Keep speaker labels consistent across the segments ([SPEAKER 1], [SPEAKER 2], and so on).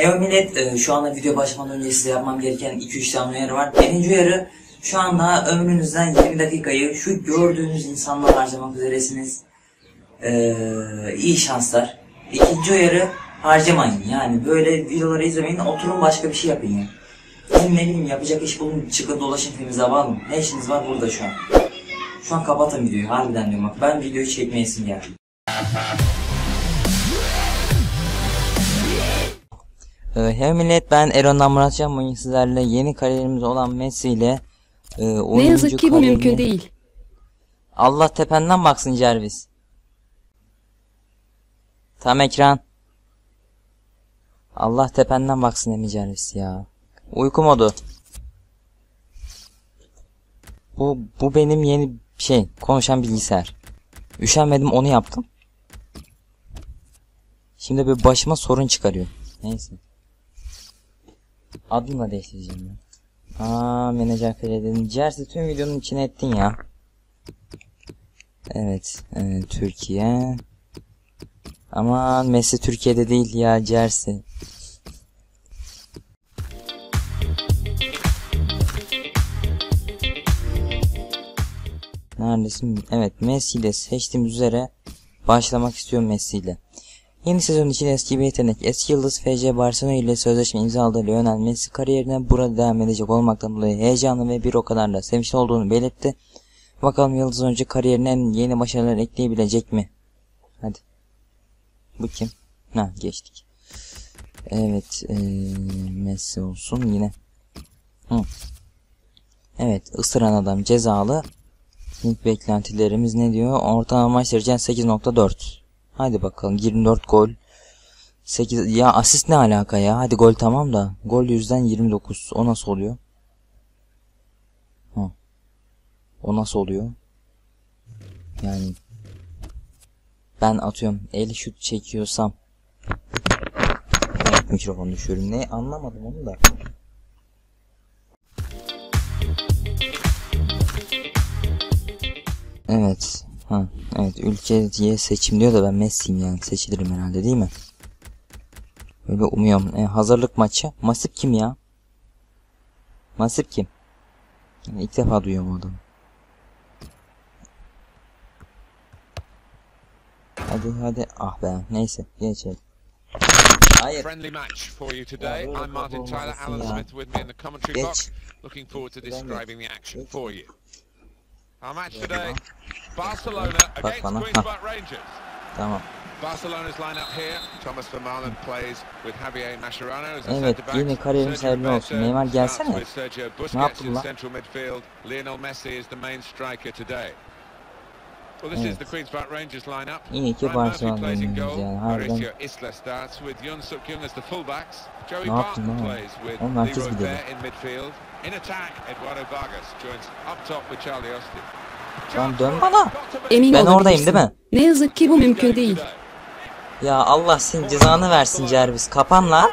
[SPEAKER 1] Hey millet, e, şu anda video başlamadan önce size yapmam gereken 2-3 tane uyarı var. Birinci uyarı, şu anda ömrünüzden 20 dakikayı şu gördüğünüz insanla harcamak üzeresiniz. Ee, iyi şanslar. İkinci uyarı, harcamayın. Yani böyle videoları izlemeyin, oturun başka bir şey yapın ya. Yani ne bileyim yapacak iş bulun, çıkın dolaşın temiz hava alın. Ne işiniz var burada şu an? Şu an kapatın videoyu, harbiden diyorum bak. Ben videoyu çekmeyesim geldi. Hey millet ben Eron'dan Murat Can bugün sizlerle yeni kariyerimiz olan Messi ile e,
[SPEAKER 2] Ne yazık ki bu mümkün değil.
[SPEAKER 1] Allah tependen baksın Cervis. Tam ekran. Allah tependen baksın Emi Cervis ya. Uyku modu. Bu, bu benim yeni şey konuşan bilgisayar. Üşenmedim onu yaptım. Şimdi bir başıma sorun çıkarıyor. Neyse. Adını da değiştireceğim ben. Aa menajer Feridin. Cersi tüm videonun içine ettin ya. Evet, e, Türkiye. Aman Messi Türkiye'de değil ya Cersi. Neredesin? Evet, Messi ile seçtiğim üzere başlamak istiyorum Messi ile. Yeni sezon için eski bir yetenek, eski yıldız FC Barcelona ile sözleşme imzaladığı Lionel Messi kariyerine burada devam edecek olmaktan dolayı heyecanlı ve bir o kadar da sevinçli olduğunu belirtti. Bakalım Yıldız önce kariyerine en yeni başarılar ekleyebilecek mi? Hadi. Bu kim? Ha geçtik. Evet. Ee, Messi olsun yine. Hı. Evet. ısıran adam cezalı. İlk beklentilerimiz ne diyor? Ortalama maç derecen 8.4. Hadi bakalım 24 gol. 8 ya asist ne alaka ya? Hadi gol tamam da gol yüzden 29. O nasıl oluyor? Hı. O nasıl oluyor? Yani ben atıyorum el şut çekiyorsam evet, mikrofonu düşürüm. Ne anlamadım onu da. Evet. Ha, evet ülke diye seçim diyor da ben Messi'yim yani seçilirim herhalde değil mi? Öyle umuyorum. E, hazırlık maçı. Masip kim ya? Masip kim? Yani ilk defa duyuyorum adamı. Hadi hadi ah be neyse geçelim. Hayır.
[SPEAKER 3] Friendly match for you today. I'm Martin Tyler, Alan. Smith with me in the commentary box. Looking forward to describing the action for you. Our match today. Barcelona
[SPEAKER 1] Bak
[SPEAKER 3] against
[SPEAKER 1] bana.
[SPEAKER 3] Queen's
[SPEAKER 1] Ha.
[SPEAKER 3] Park Rangers.
[SPEAKER 1] Tamam.
[SPEAKER 3] Barcelona's lineup here. Thomas Vermaelen plays with Javier Mascherano as the
[SPEAKER 1] Evet, kariyerimiz
[SPEAKER 3] Sergio
[SPEAKER 1] hayırlı olsun. Neymar gelsene.
[SPEAKER 3] Busquets
[SPEAKER 1] yaptın lan?
[SPEAKER 3] central midfield. Lionel Messi is the main striker today. Well, this is
[SPEAKER 1] Evet.
[SPEAKER 3] the Queen's Park Rangers lineup.
[SPEAKER 1] İyi ki
[SPEAKER 3] Ryan Murphy
[SPEAKER 1] Barcelona
[SPEAKER 3] plays in
[SPEAKER 1] oynuyoruz
[SPEAKER 3] goal.
[SPEAKER 1] yani, harbiden.
[SPEAKER 3] Isla starts with Yun Suk Young as the fullbacks. Joey
[SPEAKER 1] Ne
[SPEAKER 3] Barton plays with Leroy. Fair in midfield. In attack, Eduardo Vargas joins up top with Charlie Austin.
[SPEAKER 1] Lan dön bana.
[SPEAKER 2] Emin
[SPEAKER 1] Ben oradayım değil mi?
[SPEAKER 2] Ne yazık ki bu mümkün değil.
[SPEAKER 1] Ya Allah senin cezanı versin Cervis. Kapan lan.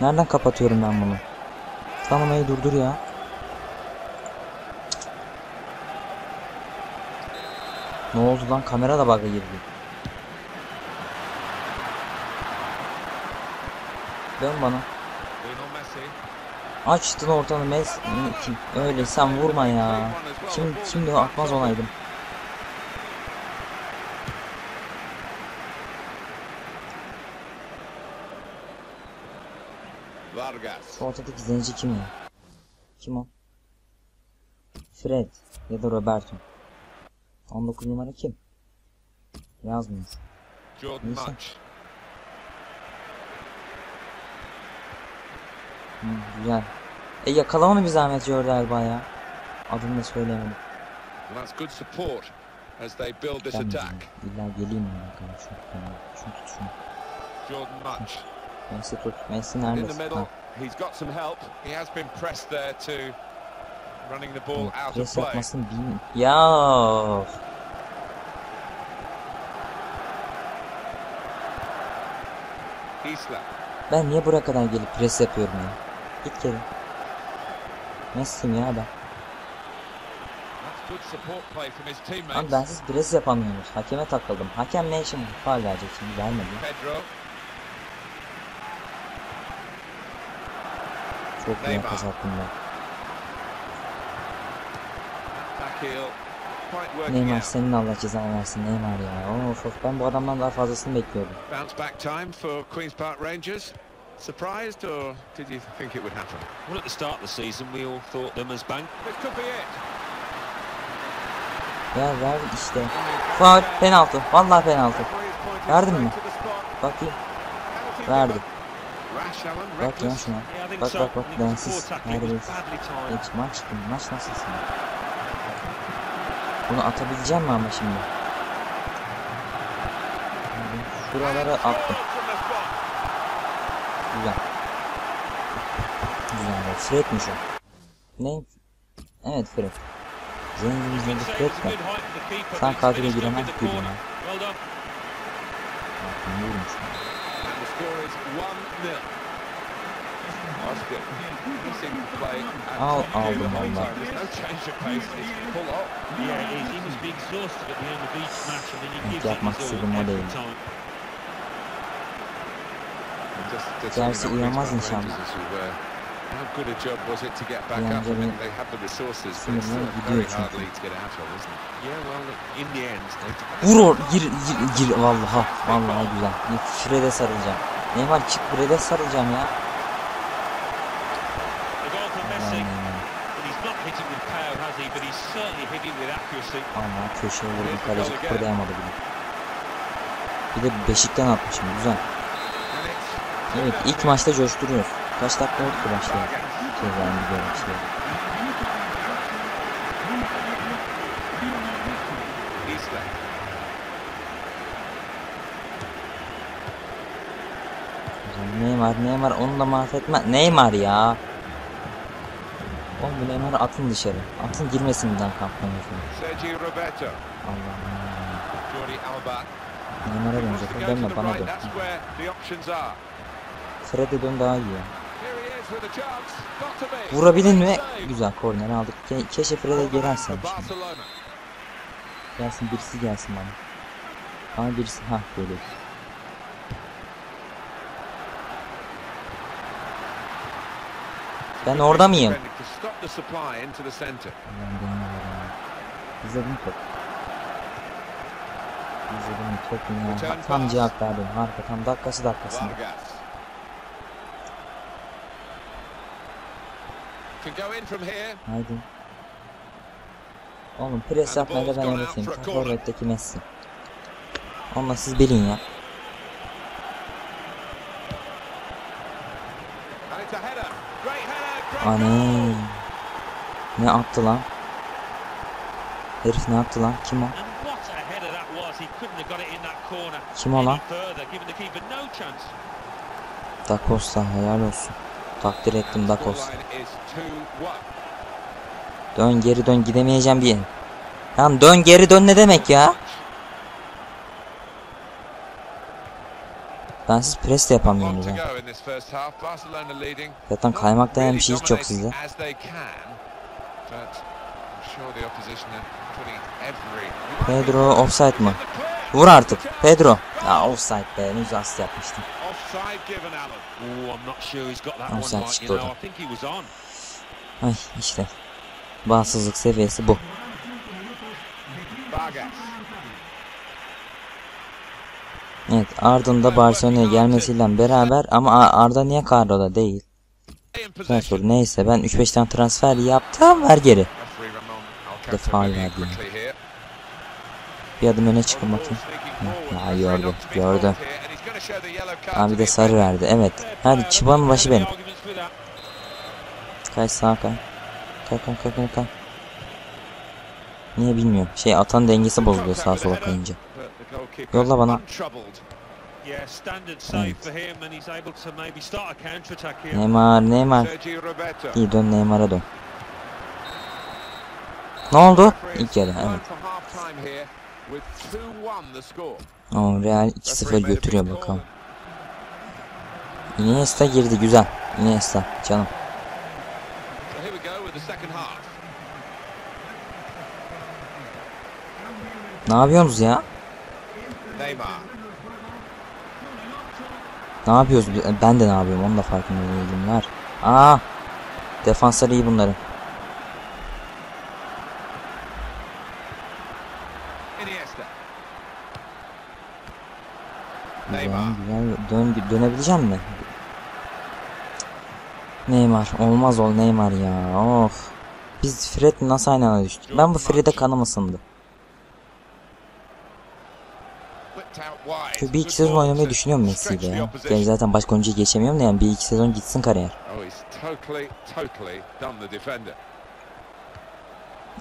[SPEAKER 1] Nereden kapatıyorum ben bunu? Tanımayı durdur ya. Ne oldu lan? Kamera da bug'a girdi. Dön bana. Açtın ortanı mes. Öyle sen vurma ya. Şimdi, şimdi atmaz olaydım.
[SPEAKER 3] Vargas.
[SPEAKER 1] Şu ortadaki zenci kim ya? Kim o? Fred ya da Roberto. 19 numara kim? Yazmıyor. Neyse.
[SPEAKER 3] Much.
[SPEAKER 1] Hı, güzel. E yakalama bir zahmet Jordi Alba ya. Adını da
[SPEAKER 3] this
[SPEAKER 1] Ben illa geleyim mi bakalım şu şunu tut şunu.
[SPEAKER 3] Jordan Much.
[SPEAKER 1] Messi tut. Messi neredesin? Ha,
[SPEAKER 3] he's got some help. He has been pressed there to running the ball
[SPEAKER 1] evet,
[SPEAKER 3] out of
[SPEAKER 1] pres
[SPEAKER 3] play.
[SPEAKER 1] yapmasını bilmiyorum. Ya
[SPEAKER 3] Isla.
[SPEAKER 1] ben niye buraya kadar gelip pres yapıyorum ya? Git geri. Messi'yim ya ben.
[SPEAKER 3] Abi
[SPEAKER 1] bensiz pres yapamıyoruz. Hakeme takıldım. Hakem ne için faal verecek şimdi vermedi. Çok
[SPEAKER 3] iyi
[SPEAKER 1] pas attım ben. Neymar senin Allah cezanı versin Neymar ya. Of of ben bu adamdan daha fazlasını bekliyordum.
[SPEAKER 3] Bounce back time for Queens Park Rangers. Surprised or did you think it would happen?
[SPEAKER 2] Well, at the start of the season, we all thought them as bank.
[SPEAKER 3] This could be it.
[SPEAKER 1] Ya ver işte. Faul penaltı. Vallahi penaltı.
[SPEAKER 3] Straight
[SPEAKER 1] mi? Bakayım.
[SPEAKER 3] Penalty
[SPEAKER 1] Verdi.
[SPEAKER 3] given. Rash Allen,
[SPEAKER 1] Bak
[SPEAKER 3] reckless.
[SPEAKER 1] şuna. Bak bak bak
[SPEAKER 2] was
[SPEAKER 1] Neredeyiz? Geç maç bu. Maç nasılsın? Bunu atabileceğim mi ama şimdi? Şuralara attım.
[SPEAKER 3] scored from the spot.
[SPEAKER 1] Güzel. Güzel. bak. Fred'miş o. Ne? Evet Fred. Zengin zengin Fred
[SPEAKER 2] It's a
[SPEAKER 1] de.
[SPEAKER 2] good height for the keeper,
[SPEAKER 1] Sen
[SPEAKER 2] but he's
[SPEAKER 1] kadroya
[SPEAKER 2] finished up
[SPEAKER 1] giremez
[SPEAKER 2] with the
[SPEAKER 1] gibi
[SPEAKER 2] corner.
[SPEAKER 1] ya.
[SPEAKER 2] Well done.
[SPEAKER 1] Bakın vurmuş.
[SPEAKER 3] And the score is 1-0. Oscar, he seemed to play at
[SPEAKER 1] Al- aldım
[SPEAKER 2] he
[SPEAKER 1] Evet, yapmak istediğim o değil. Gerçi uyanmaz inşallah.
[SPEAKER 3] How good a job was it to get back up? I mean, they have the resources, but it's still a very hard league to get out of, isn't it?
[SPEAKER 2] Yeah, well, in the end,
[SPEAKER 1] Vur or gir gir gir vallahi vallahi güzel. Fred'e sarılacağım. Neymar çık Fred'e sarılacağım ya.
[SPEAKER 2] the goal from
[SPEAKER 1] Aman
[SPEAKER 2] Messi.
[SPEAKER 1] Neymar.
[SPEAKER 2] And he's not hitting with power, has he? But he's certainly hitting with accuracy.
[SPEAKER 1] Vallahi köşeye vurdum kaleci kıpırdayamadı bile. Bir de beşikten atmışım güzel. Evet ilk maçta coşturuyoruz. Kaç dakika oldu ki başlayalım? Şey ben gidiyorum başlayalım. Neymar Neymar onu da mahvetme. Neymar ya. Oğlum bu Neymar'ı atın dışarı. Atın girmesin birden kampanya
[SPEAKER 3] Roberto.
[SPEAKER 1] Allah'ım.
[SPEAKER 3] Jordi Alba.
[SPEAKER 1] Neymar'a dönecek. Dönme bana dön. Fred'e dön daha iyi ya. Vurabildin mi? Güzel korner aldık. Ke keşke Fred'e atsaymış. şimdi. Gelsin birisi gelsin bana. Ama birisi ha geliyor. Ben orada mıyım? İzledim top. İzledim top Tam cevap verdim. Harika tam dakikası dakikasında. Haydi. Oğlum pres yapmaya da ben öğreteyim. Forvet'teki Messi. Onunla siz bilin ya.
[SPEAKER 3] And it's a header. Great header. Great
[SPEAKER 1] Aney.
[SPEAKER 3] goal.
[SPEAKER 1] Ne attı lan? Herif ne yaptı lan? Kim o? Kim o lan? Da Costa helal olsun. Takdir ettim Da Costa.
[SPEAKER 3] Scoreline is 2-1.
[SPEAKER 1] Dön geri dön gidemeyeceğim bir. Lan dön geri dön ne demek ya? Ben siz pres de yapamıyorsunuz
[SPEAKER 3] leading.
[SPEAKER 1] Zaten kaymak denen bir şey hiç yok sizde. Pedro offside mı? Vur artık. Pedro. Ya offside be. Güzel asist yapmıştım.
[SPEAKER 3] Offside given Alan.
[SPEAKER 2] I'm not sure he's got that one
[SPEAKER 1] sen
[SPEAKER 2] right.
[SPEAKER 1] çıktı
[SPEAKER 2] You know,
[SPEAKER 1] oradan.
[SPEAKER 2] I think he was on.
[SPEAKER 1] Ay işte. Bağımsızlık seviyesi bu. Evet Arda'nın Barcelona'ya gelmesiyle beraber ama Arda niye kadroda değil? Güzel soru. Neyse ben 3-5 tane transfer yaptım ver geri.
[SPEAKER 3] Moving
[SPEAKER 1] verdi. Bir adım öne çıkın bakayım. Ya, gördü, gördü. Abi de sarı verdi. Evet. Hadi çıbanın başı benim. Kay sağa kay. Kay kay kay kay kay. Niye bilmiyorum. Şey atan dengesi bozuluyor sağa sola kayınca. Yolla bana.
[SPEAKER 2] Here.
[SPEAKER 1] Neymar Neymar. İyi dön Neymar'a dön. Ne oldu? İlk yarı evet. O Real 2-0 götürüyor bakalım. Iniesta girdi güzel. Iniesta canım. Ne yapıyorsunuz ya? Ne yapıyoruz? Ben de ne yapıyorum? Onun da farkında değilim. Ver. Aa, Defansları iyi bunların. Dönebileceğim mi? Neymar. Olmaz ol Neymar ya. Of. Biz Fred nasıl aynı anda düştük? Ben bu Fred'e kanım ısındı. Şu bir iki sezon oynamayı düşünüyorum Messi'yle ya. Yani zaten başka oyuncuya geçemiyorum da yani bir iki sezon gitsin kariyer.
[SPEAKER 3] Oh.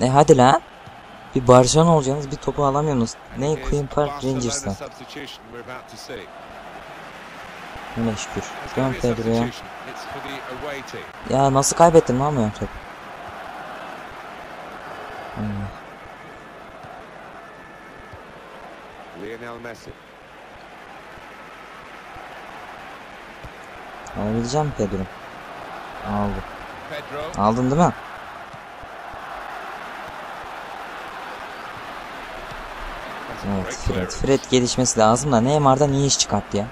[SPEAKER 1] E hadi lan. Bir Barcelona olacaksınız bir topu alamıyorsunuz. Ne Queen Park
[SPEAKER 3] Barcelona
[SPEAKER 1] Öyle şükür.
[SPEAKER 3] There's
[SPEAKER 1] Dön
[SPEAKER 3] going to be a
[SPEAKER 1] Pedro'ya. Ya nasıl kaybettin lan bu top? Hmm.
[SPEAKER 3] Lionel Messi.
[SPEAKER 1] Alabileceğim Pedro. Aldı.
[SPEAKER 3] Pedro.
[SPEAKER 1] Aldın değil mi? Evet Fred. Fred gelişmesi lazım da Neymar'dan iyi iş çıkarttı ya.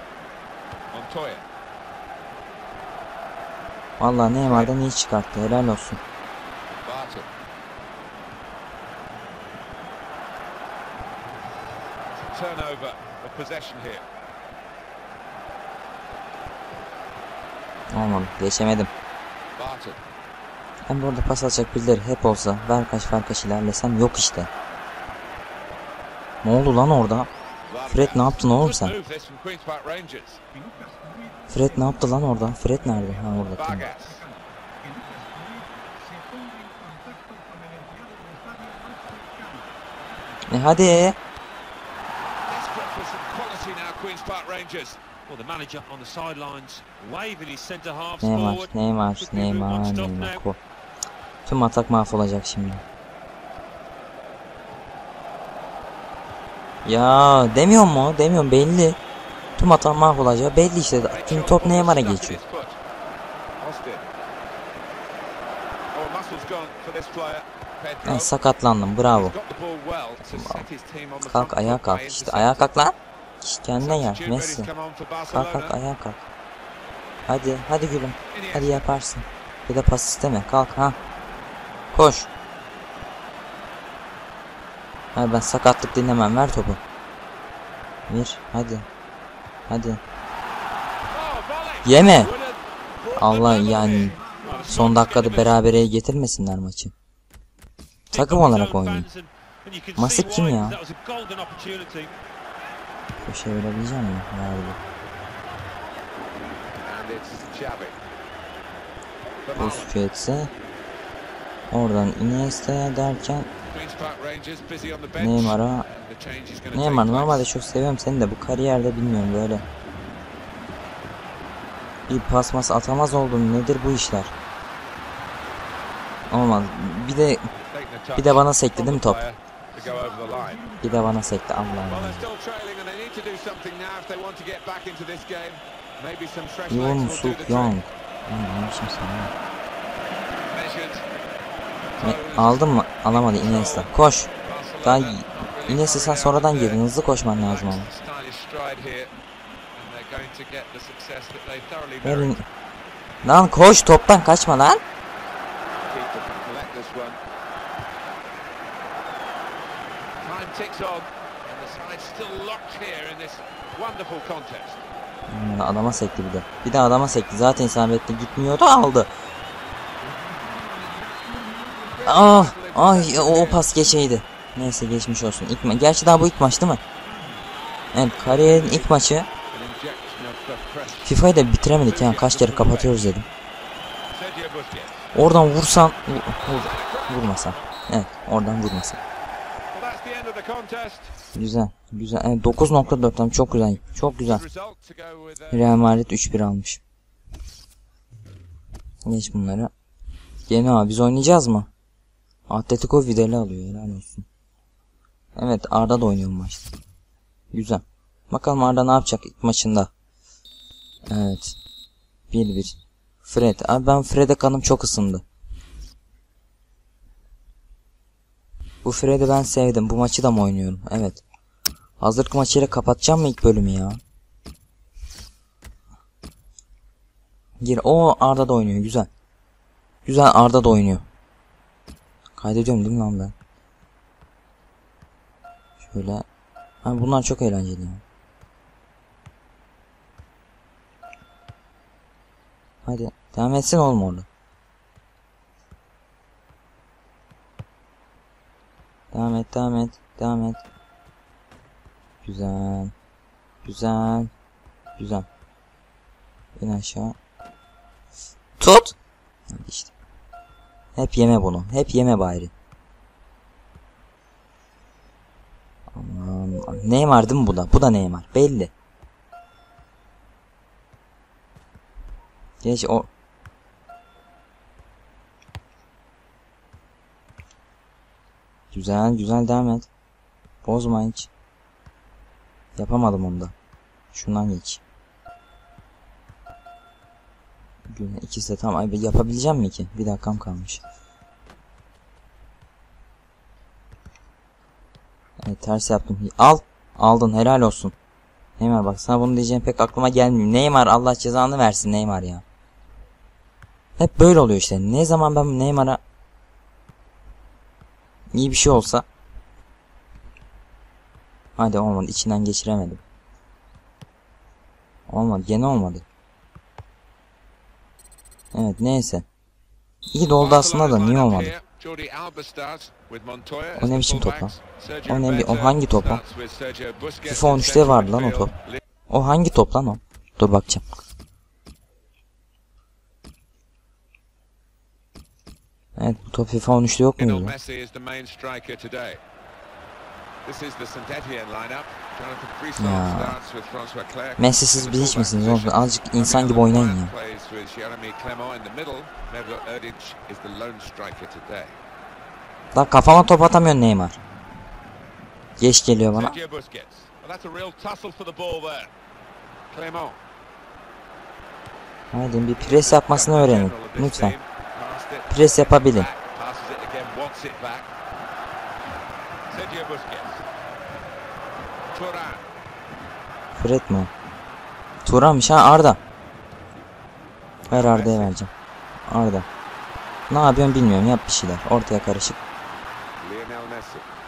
[SPEAKER 1] Vallahi Neymar'dan iyi çıkarttı. Helal olsun.
[SPEAKER 3] Barton. Turnover of possession here.
[SPEAKER 1] Olmadı. Geçemedim. Ben bu arada pas atacak birileri hep olsa ver kaç ver kaç ilerlesem yok işte. Ne oldu lan orada? Fred ne yaptın oğlum sen? Fred ne yaptı lan orada? Fred nerede? Ha orada. Tamam. E hadi. Neymar. Neymar, Neymar, Neymar. Tüm atak mahvolacak şimdi. Ya demiyor mu? Demiyorum belli. Tüm atak mahvolacağı belli işte. Tüm top Neymar'a geçiyor. Ben sakatlandım bravo. Kalk ayağa kalk işte ayağa kalk lan. Kendine gel Messi. Kalk kalk ayağa kalk. Hadi hadi gülüm. Hadi yaparsın. Bir de pas isteme. Kalk ha. Koş. Hayır ben sakatlık dinlemem. Ver topu. Ver. Hadi. Hadi. Yeme. Allah yani son dakikada berabereye getirmesinler maçı. Takım olarak oynayın. Masip kim ya?
[SPEAKER 2] Opportunity.
[SPEAKER 1] Koşabilebilecek miyim? Verdi. Busquets'e. Oradan Iniesta'ya derken
[SPEAKER 3] Queen's Park Rangers busy on the bench.
[SPEAKER 1] Neymar'a Neymar normalde çok seviyorum seni de bu kariyerde bilmiyorum böyle. Bir pas mas atamaz oldun nedir bu işler? Olmaz. Bir de bir de bana sekti değil mi top? Bir de bana sekti Allah'ım.
[SPEAKER 3] do
[SPEAKER 1] Suk
[SPEAKER 3] the
[SPEAKER 1] Young.
[SPEAKER 3] trick.
[SPEAKER 1] Lan ne biçim sen ya?
[SPEAKER 3] Measured.
[SPEAKER 1] Ne,
[SPEAKER 3] Closed.
[SPEAKER 1] Aldın mı? Alamadı Iniesta. Koş. Daha Iniesta sen sonradan girdin. Hızlı koşman lazım ama. Verin. Lan koş toptan kaçma lan. Hmm, Adama sekti bir de. Bir de adama sekti. Zaten isabetli gitmiyordu aldı. Ah, ay o, o pas geçeydi. Neyse geçmiş olsun. İlk ma- Gerçi daha bu ilk maç değil mi? Evet kariyerin ilk maçı. FIFA'yı da bitiremedik yani kaç kere kapatıyoruz dedim. Oradan vursan vur, vur- vurmasan. Evet oradan vurmasan. Güzel. Güzel. Evet 9.4'tan çok güzel. Çok güzel. Real Madrid 3-1 almış. Geç bunları. Genoa biz oynayacağız mı? Atletico Vidal'i alıyor helal olsun. Evet Arda da oynuyor maçta. Güzel. Bakalım Arda ne yapacak ilk maçında. Evet. 1-1. Fred. Abi ben Fred'e kanım çok ısındı. Bu Fred'i ben sevdim. Bu maçı da mı oynuyorum? Evet. Hazırlık maçıyla kapatacağım mı ilk bölümü ya? Gir. O Arda da oynuyor. Güzel. Güzel Arda da oynuyor. Kaydediyorum değil mi lan ben? Şöyle. Ha, bunlar çok eğlenceli. Hadi devam etsin oğlum orada. Devam et, devam et, devam et. Güzel. Güzel. Güzel. İn aşağı. Tut. Hadi işte. Hep yeme bunu. Hep yeme bari. Aman. Neymar değil mi bu da? Bu da Neymar. Belli. Geç o. Güzel güzel devam et. Bozma hiç. Yapamadım onu da. Şundan geç. Güne ikisi de tam ay yapabileceğim mi ki? Bir dakikam kalmış. Evet ters yaptım. Al. Aldın helal olsun. Neymar bak sana bunu diyeceğim pek aklıma gelmiyor. Neymar Allah cezanı versin Neymar ya. Hep böyle oluyor işte. Ne zaman ben Neymar'a iyi bir şey olsa Hadi olmadı içinden geçiremedim. Olmadı gene olmadı. Evet neyse. İyi de oldu aslında da niye olmadı?
[SPEAKER 3] O ne biçim top lan?
[SPEAKER 1] O ne bi- o hangi top lan? FIFA 13'te vardı lan o top. O hangi top lan o? Dur bakacağım. Evet bu top FIFA 13'te yok muydu?
[SPEAKER 3] Messi
[SPEAKER 1] Ya.
[SPEAKER 3] In the
[SPEAKER 1] biz hiç misiniz oğlum? Azıcık insan gibi oynayın ya. Lan kafama top atamıyor Neymar. Geç geliyor bana. Hadi bir pres yapmasını öğrenin. Lütfen. Pres yapabilin.
[SPEAKER 3] Sergio Busquets. Turan.
[SPEAKER 1] Fred mi? Turan'mış ha Arda. Ver Arda'ya vereceğim. Arda. Ne yapıyorsun bilmiyorum yap bir şeyler. Ortaya karışık.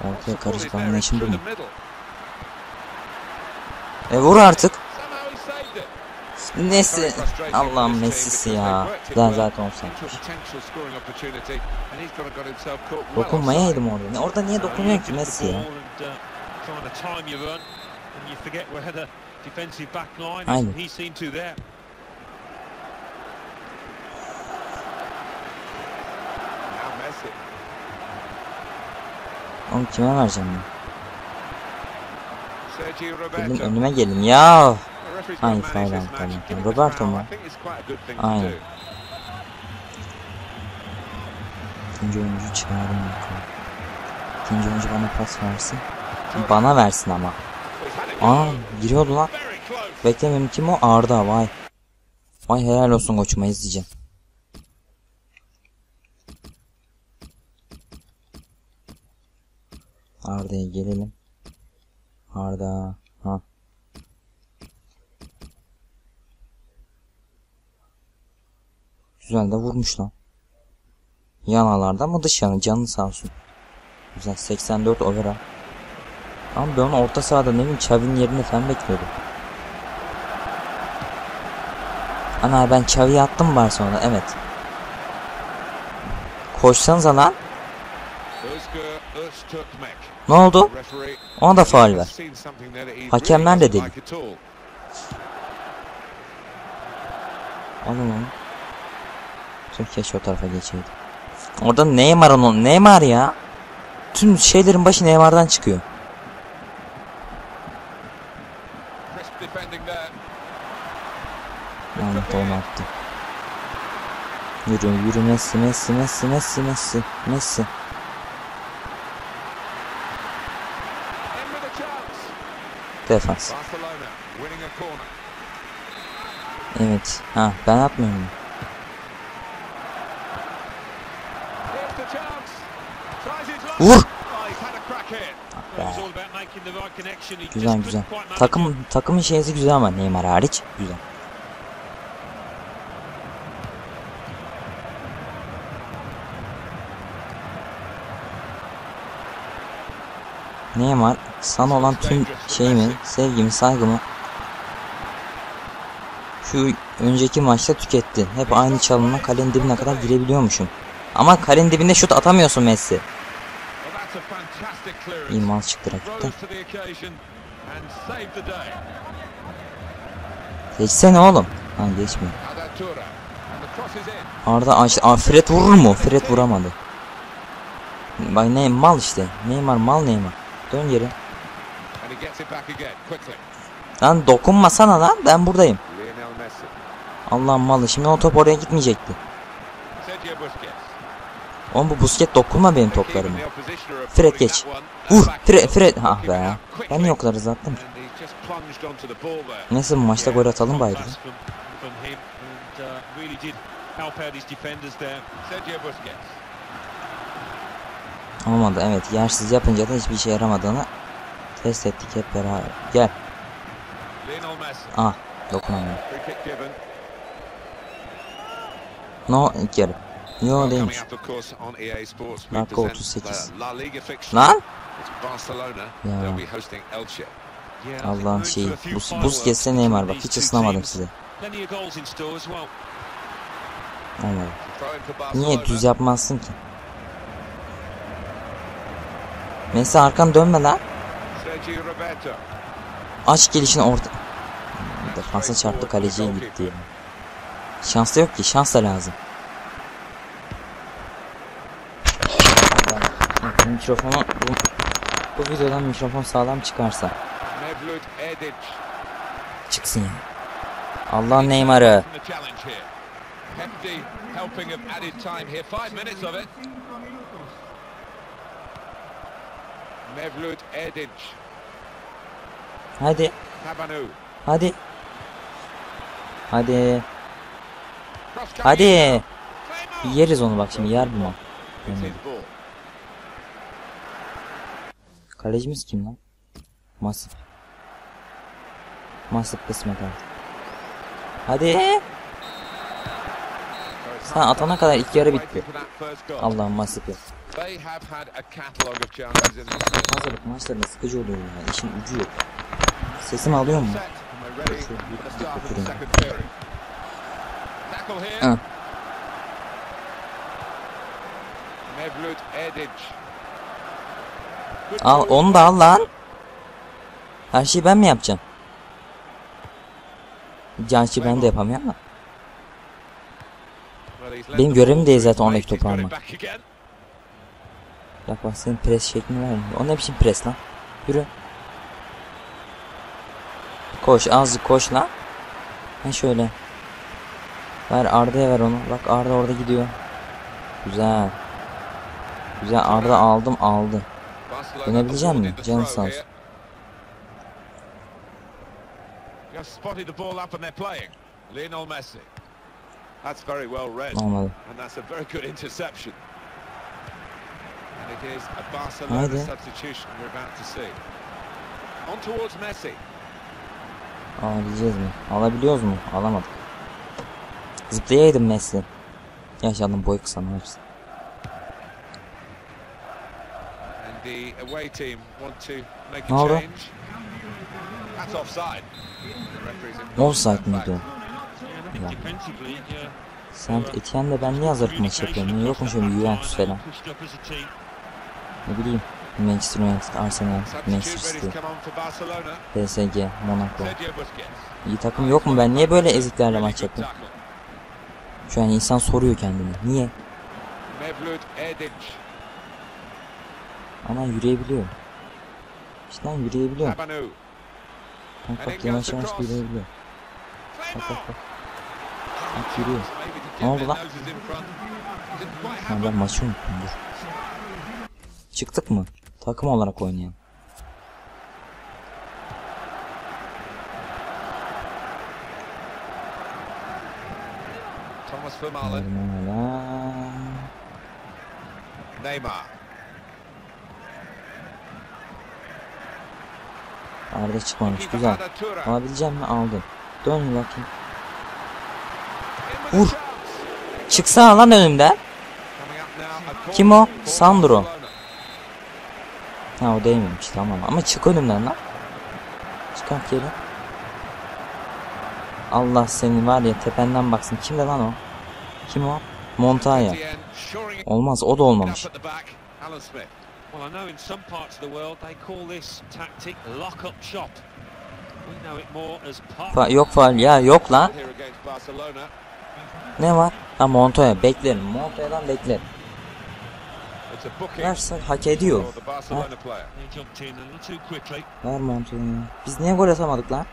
[SPEAKER 1] Ortaya karışık anlayışım bu mu? E vur artık. Nesi? Allah'ım Messi'si ya.
[SPEAKER 3] it
[SPEAKER 1] zaten
[SPEAKER 3] well
[SPEAKER 1] Dokunmayaydım orada. Orada niye dokunuyor ki Messi ya?
[SPEAKER 2] Trying to time your run, and you forget where the defensive back line is. He's seen to there.
[SPEAKER 3] Now Messi.
[SPEAKER 1] Oğlum kime vereceğim ben?
[SPEAKER 3] Roberto.
[SPEAKER 1] önüme gelin ya. Tamam.
[SPEAKER 3] him the
[SPEAKER 1] Roberto mu?
[SPEAKER 3] I think it's quite a good thing to
[SPEAKER 1] Aynen. İkinci oyuncu çağırın bakalım. İkinci oyuncu bana pas versin. Bana versin ama. Aa giriyordu lan. Beklemiyorum kim o? Arda vay. Vay helal olsun koçuma izleyeceğim. Arda'ya gelelim. Arda. Ha. Güzel de vurmuş lan. Yanalarda mı dış yana canın sağ olsun. Güzel 84 overall. Ama ben onu orta sahada ne bileyim Xavi'nin yerine falan bekliyordum. Ana ben Xavi'yi attım Barcelona'da evet. Koşsanıza lan. Ne oldu? Ona da faul ver. Hakemler de deli. Alın onu. Tüm keşke o tarafa geçeydi. Orada Neymar onun. Neymar ya. Tüm şeylerin başı Neymar'dan çıkıyor. Da onu attı. Yürü yürü Messi Messi Messi Messi Messi Messi. Defans. Evet. Ha ben atmıyorum. Vur.
[SPEAKER 3] Oh, he's had a crack here.
[SPEAKER 2] Well, it was all about making the right connection. He just
[SPEAKER 1] Güzel güzel. Takım takımın şeysi güzel ama Neymar hariç güzel. Neymar sana olan tüm şeyimi, sevgimi, saygımı şu önceki maçta tüketti. Hep aynı çalımla kalenin dibine kadar girebiliyormuşum. Ama kalenin dibinde şut atamıyorsun Messi. İyi mal çıktı rakipten. Geçsene oğlum. Ha geçmiyor. Arda. Aa, Fred vurur mu? Fred vuramadı. Bak ne mal işte. Neymar mal Neymar. Dön geri. Lan dokunmasana lan. Ben buradayım. Allah'ım malı. Şimdi o top oraya gitmeyecekti. Oğlum bu busket dokunma benim
[SPEAKER 3] are
[SPEAKER 1] Fred geç.
[SPEAKER 3] back
[SPEAKER 1] Fred. Fred. Ah be. Ben niye o kadar uzattım? Neyse bu maçta gol atalım bari.
[SPEAKER 2] Uh, really did help out his defenders there.
[SPEAKER 3] Sergio Busquets.
[SPEAKER 1] Olmadı evet. Yersiz yapınca da hiçbir işe yaramadığını test ettik hep beraber. Gel. Ah. Dokunamıyorum. No yarı. Yo değilmiş. Dakika
[SPEAKER 3] present
[SPEAKER 1] 38.
[SPEAKER 3] the La Liga fixture.
[SPEAKER 1] Lan. Ya.
[SPEAKER 3] They'll be hosting Elche.
[SPEAKER 2] Yeah, I think
[SPEAKER 1] Allah'ın
[SPEAKER 2] we're in
[SPEAKER 1] şeyi.
[SPEAKER 2] for a few
[SPEAKER 1] Bus,
[SPEAKER 2] fireworks
[SPEAKER 1] buz kesse
[SPEAKER 2] between
[SPEAKER 1] Neymar bak hiç ısınamadım size. Olmadı. Niye düz yapmazsın ki? Messi arkan dönme lan. Aç gelişini orta. Defansa çarptı kaleciye gitti. Şans da yok ki şans da lazım. Mikrofonu bu, bu videodan mikrofon sağlam çıkarsa çıksın ya. Allah Neymar'ı.
[SPEAKER 3] Mevlut Edic.
[SPEAKER 1] Hadi
[SPEAKER 3] Tabanu.
[SPEAKER 1] hadi. Hadi. Hadi. Yeriz onu bak şimdi yer bu. Kalecimiz kim lan? Masif. Masif kısmet artık. Hadi. Sen atana kadar ilk yarı bitti. Allah'ım
[SPEAKER 3] in this
[SPEAKER 1] Hazırlık maçlarında sıkıcı oluyor ya. İşin ucu yok. Sesimi alıyor mu?
[SPEAKER 3] Good
[SPEAKER 1] Al onu da al lan. Her şeyi ben mi yapacağım? Gerçi ben de yapamıyorum ama. Benim görevim değil zaten ondaki topu almak. Bak bak senin pres şeklini vermiyor. O ne biçim pres lan? Yürü. Koş azıcık koş lan. Ha şöyle. Ver Arda'ya ver onu. Bak Arda orada gidiyor. Güzel. Güzel Arda aldım aldı. Dönebilecek
[SPEAKER 3] the
[SPEAKER 1] Canın sağ olsun.
[SPEAKER 3] Just spotted the ball up and they're playing. Lionel Messi. That's very well read.
[SPEAKER 1] Olmadı.
[SPEAKER 3] And that's a very good interception. And it is a Barcelona
[SPEAKER 1] Haydi.
[SPEAKER 3] substitution we're about to see. On towards Messi.
[SPEAKER 1] Alabileceğiz mi? Alabiliyoruz mu? Alamadık. Zıplayaydım Messi. Yaşadım boy kısa ne yapsın?
[SPEAKER 3] And the away team want to make a change. That's offside.
[SPEAKER 1] Offside miydi o?
[SPEAKER 2] Yeah,
[SPEAKER 1] Saint Etienne'le ben niye hazırlık maçı yapıyorum? Niye yokmuş öyle Juventus falan? Ne bileyim. Manchester United, Arsenal, Manchester City. PSG, Monaco. İyi takım yok mu? Ben niye böyle eziklerle maç
[SPEAKER 3] tackle.
[SPEAKER 1] Şu an insan soruyor kendine. Niye? Ama yürüyebiliyor. İşte lan yürüyebiliyor. Bak bak yavaş yavaş yürüyebiliyor. Bak bak bak. Yürüyor. Ne oldu lan? Ha, ben maçı unuttum dur. Çıktık mı? Takım olarak oynayalım.
[SPEAKER 3] Thomas Vermaelen. Neymar.
[SPEAKER 1] Arda çıkmamış. Güzel. Alabileceğim mi? Aldım. Dön bakayım. Vur. Çıksana lan önümden. Kim o? Sandro. Ha o değmemiş tamam ama çık önümden lan. Çıkart geri. Allah senin var ya tependen baksın. Kimde lan o? Kim o? Montaya. Olmaz o da olmamış.
[SPEAKER 2] Well, I know in some parts of the world they call this tactic lock up shop. We know it more as part
[SPEAKER 1] Fa yok faal ya yok lan. Ne var? Ha Montoya beklerim. Montaya'dan beklerim. Verse hak ediyor.
[SPEAKER 3] for the Barcelona player.
[SPEAKER 2] They jumped in a little too quickly.
[SPEAKER 1] Ver Montoya'yı. Biz niye gol atamadık lan?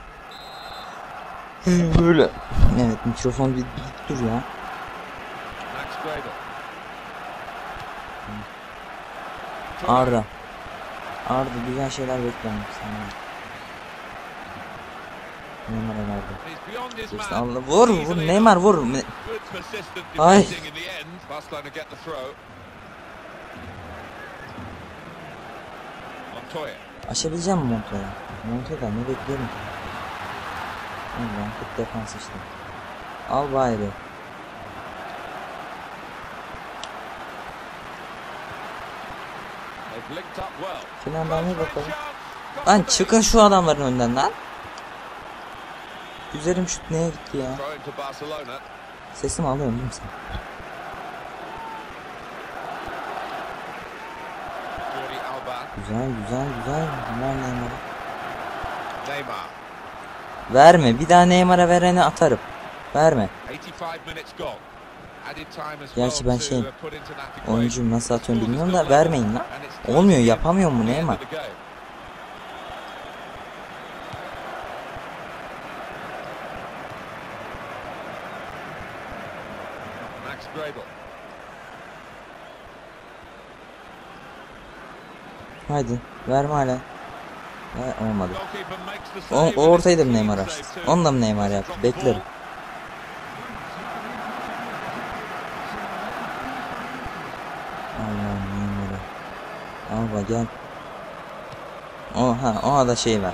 [SPEAKER 1] Böyle. Evet mikrofon bir, bir dur ya. Arda. Arda güzel şeyler bekliyorum sana. Neymar
[SPEAKER 3] man.
[SPEAKER 1] Allah vur vur Neymar vur. Ay. Aşabileceğim mi Montoya? Montoya'dan ne bekliyorum ki? Allah kıt defans işte. Al
[SPEAKER 3] well.
[SPEAKER 1] Finalden
[SPEAKER 3] a
[SPEAKER 1] bakalım. Lan çıkın şu adamların önünden lan. Üzerim şut neye gitti ya? Sesimi alıyorsun değil mi sen? Güzel güzel güzel. Ver Neymar'a.
[SPEAKER 3] Neymar.
[SPEAKER 1] Verme. Bir daha Neymar'a vereni atarım. Verme.
[SPEAKER 3] 85 minutes gone. Added time as
[SPEAKER 1] Gerçi ben şeyim,
[SPEAKER 3] uh.
[SPEAKER 1] Oyuncuyum nasıl atıyorum bilmiyorum da vermeyin lan. Olmuyor yapamıyor mu Neymar?
[SPEAKER 3] of the game. Max Gradel.
[SPEAKER 1] Haydi. Verme hala. Ver, olmadı. O, o ortayı da mı Neymar açtı? Onu da mı Neymar yaptı? Beklerim. Allah'ım Neymar'a. Alba gel. Oha ona da şey ver.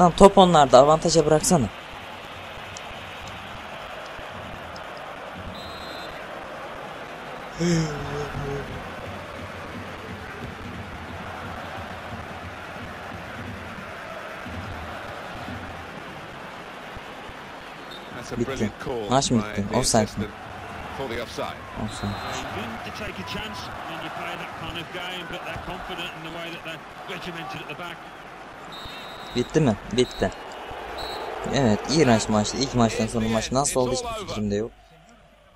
[SPEAKER 1] Lan top onlarda avantaja bıraksana.
[SPEAKER 3] That's a
[SPEAKER 1] Bitti.
[SPEAKER 3] brilliant call
[SPEAKER 1] Maç mı
[SPEAKER 3] by
[SPEAKER 1] bitti?
[SPEAKER 3] the
[SPEAKER 1] Offside mi?
[SPEAKER 3] assistant for the offside.
[SPEAKER 1] Olsun.
[SPEAKER 2] They need to take a chance when you play that kind of game, but they're confident in the way that they're regimented at the back.
[SPEAKER 1] Bitti mi? Bitti. Evet iğrenç maçtı. İlk maçtan sonra maç nasıl oldu hiçbir fikrim de yok.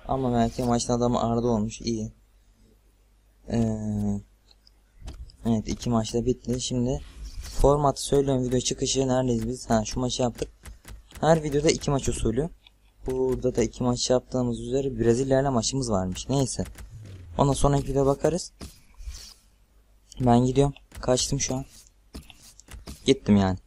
[SPEAKER 1] Ama belki maçın adamı Arda olmuş. iyi. Ee, evet iki maçta bitti. Şimdi formatı söylüyorum video çıkışı neredeyiz biz? Ha şu maçı yaptık. Her videoda iki maç usulü. Burada da iki maç yaptığımız üzere Brezilya ile maçımız varmış. Neyse. Ondan sonraki videoda bakarız. Ben gidiyorum. Kaçtım şu an. Gittim yani.